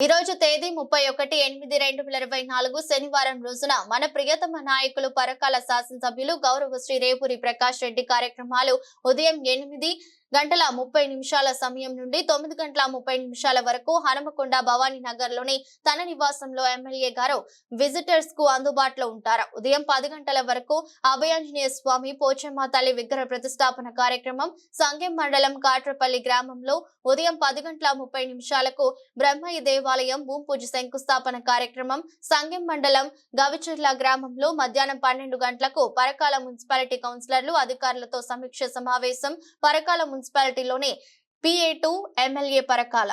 ఈ రోజు తేదీ ముప్పై ఒకటి ఎనిమిది రెండు వేల ఇరవై నాలుగు శనివారం రోజున మన ప్రియతమ నాయకులు పరకాల శాసనసభ్యులు గౌరవ శ్రీ రేపూరి ప్రకాష్ రెడ్డి కార్యక్రమాలు ఉదయం ఎనిమిది గంటల ముప్పై నిమిషాల సమయం నుండి తొమ్మిది గంటల ముప్పై నిమిషాల వరకు హనుమకొండ భవానీ నగర్లోని తన నివాసంలో ఎమ్మెల్యే గారు విజిటర్స్కు అందుబాటులో ఉంటారు. ఉదయం పది గంటల వరకు అభయాంజనేయ స్వామి పోచమ్మ తల్లి విగ్రహ ప్రతిష్టాపన కార్యక్రమం సంగెం మండలం కాట్రపల్లి గ్రామంలో ఉదయం పది గంటల ముప్పై నిమిషాలకు బ్రహ్మయ్య దేవాలయం భూమి పూజ శంకుస్థాపన కార్యక్రమం సంగెం మండలం గవిచర్ల గ్రామంలో మధ్యాహ్నం పన్నెండు గంటలకు పరకాల మున్సిపాలిటీ కౌన్సిలర్లు అధికారులతో సమీక్ష సమావేశం పరకాల మున్సిపాలిటీలోని పిఏ టూ ఎమ్మెల్యే పరకాల